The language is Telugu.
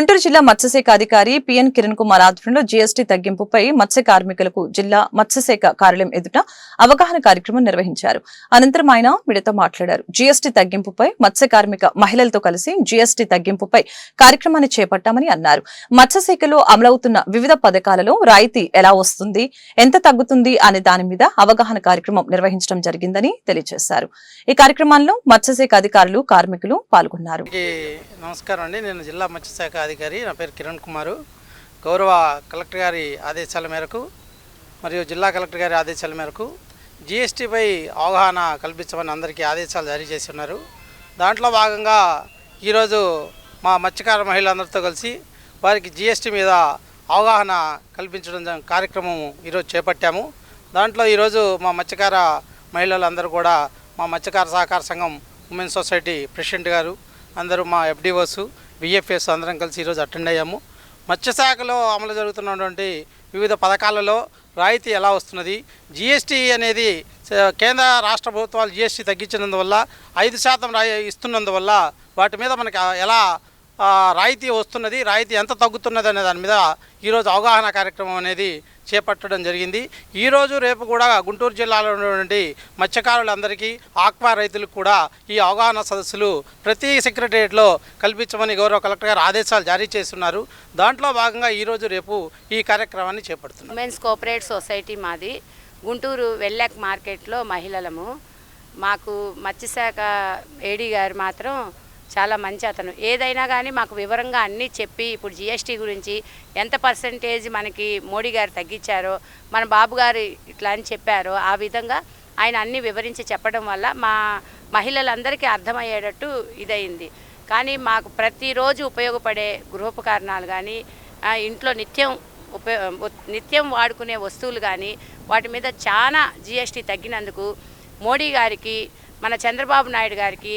గుంటూరు జిల్లా మత్స్యశాఖ అధికారి పిఎన్ కిరణ్ కుమార్ ఆధ్వర్యంలో జీఎస్టీ తగ్గింపుపై మత్స్య కార్మికులకు జిల్లా మత్స్యశాఖ కార్యాలయం ఎదుట అవగాహన కార్యక్రమం నిర్వహించారు. అనంతరం ఆయన మీడియాతో మాట్లాడారు. జీఎస్టీ తగ్గింపుపై మత్స్య కార్మిక మహిళలతో కలిసి జీఎస్టీ తగ్గింపుపై కార్యక్రమాన్ని చేపట్టామని అన్నారు. మత్స్యశాఖలో అమలవుతున్న వివిధ పథకాలలో రాయితీ ఎలా వస్తుంది ఎంత తగ్గుతుంది అనే దాని మీద అవగాహన కార్యక్రమం నిర్వహించడం జరిగిందని తెలియజేశారు. ఈ కార్యక్రమంలో మత్స్యశాఖ అధికారులు కార్మికులు పాల్గొన్నారు. నమస్కారం అండి. నేను జిల్లా మత్స్యశాఖ అధికారి నా పేరు కిరణ్ కుమారు. గౌరవ కలెక్టర్ గారి ఆదేశాల మేరకు మరియు జిల్లా కలెక్టర్ గారి ఆదేశాల మేరకు జిఎస్టీపై అవగాహన కల్పించమని అందరికీ ఆదేశాలు జారీ చేసి ఉన్నారు దాంట్లో భాగంగా ఈరోజు మా మత్స్యకార మహిళలందరితో కలిసి వారికి జిఎస్టీ మీద అవగాహన కల్పించడం కార్యక్రమం ఈరోజు చేపట్టాము. దాంట్లో ఈరోజు మా మత్స్యకార మహిళలందరూ కూడా మా మత్స్యకార సహకార సంఘం ఉమెన్ సొసైటీ ప్రెసిడెంట్ గారు అందరూ మా ఎఫ్డిఓసు విఎఫ్ఎస్ అందరం కలిసి ఈరోజు అటెండ్ అయ్యాము. మత్స్యశాఖలో అమలు జరుగుతున్నటువంటి వివిధ పథకాలలో రాయితీ ఎలా వస్తున్నది? జిఎస్టీ అనేది కేంద్ర రాష్ట్ర ప్రభుత్వాలు జిఎస్టీ తగ్గించినందువల్ల ఐదు శాతం రాయి ఇస్తున్నందువల్ల వాటి మీద మనకి ఎలా రాయితీ వస్తున్నది రాయితీ ఎంత తగ్గుతున్నది అనే దాని మీద ఈరోజు అవగాహన కార్యక్రమం అనేది చేపట్టడం జరిగింది. ఈరోజు రేపు కూడా గుంటూరు జిల్లాలో ఉన్నటువంటి మత్స్యకారులందరికీ ఆక్వా రైతులకు కూడా ఈ అవగాహన సదస్సులు ప్రతి సెక్రటరియట్లో కల్పించమని గౌరవ కలెక్టర్ గారు ఆదేశాలు జారీ చేస్తున్నారు. దాంట్లో భాగంగా ఈరోజు రేపు ఈ కార్యక్రమాన్ని చేపడుతున్నారు ఉమెన్స్ కోఆపరేట్ సొసైటీ మాది. గుంటూరు వెల్లాక్ మార్కెట్లో మహిళలము. మాకు మత్స్యశాఖ ఏడీ గారు మాత్రం చాలా మంచి అతను. ఏదైనా కానీ మాకు వివరంగా అన్నీ చెప్పి ఇప్పుడు జిఎస్టీ గురించి ఎంత పర్సంటేజ్ మనకి మోడీ గారు తగ్గించారో మన బాబు గారు ఇట్లా అని చెప్పారో ఆ విధంగా ఆయన అన్నీ వివరించి చెప్పడం వల్ల మా మహిళలందరికీ అర్థమయ్యేటట్టు ఇదయింది. కానీ మాకు ప్రతిరోజు ఉపయోగపడే గృహోపకరణాలు కానీ ఇంట్లో నిత్యం ఉపయో నిత్యం వాడుకునే వస్తువులు కానీ వాటి మీద చాలా జిఎస్టీ తగ్గినందుకు మోడీ గారికి మన చంద్రబాబు నాయుడు గారికి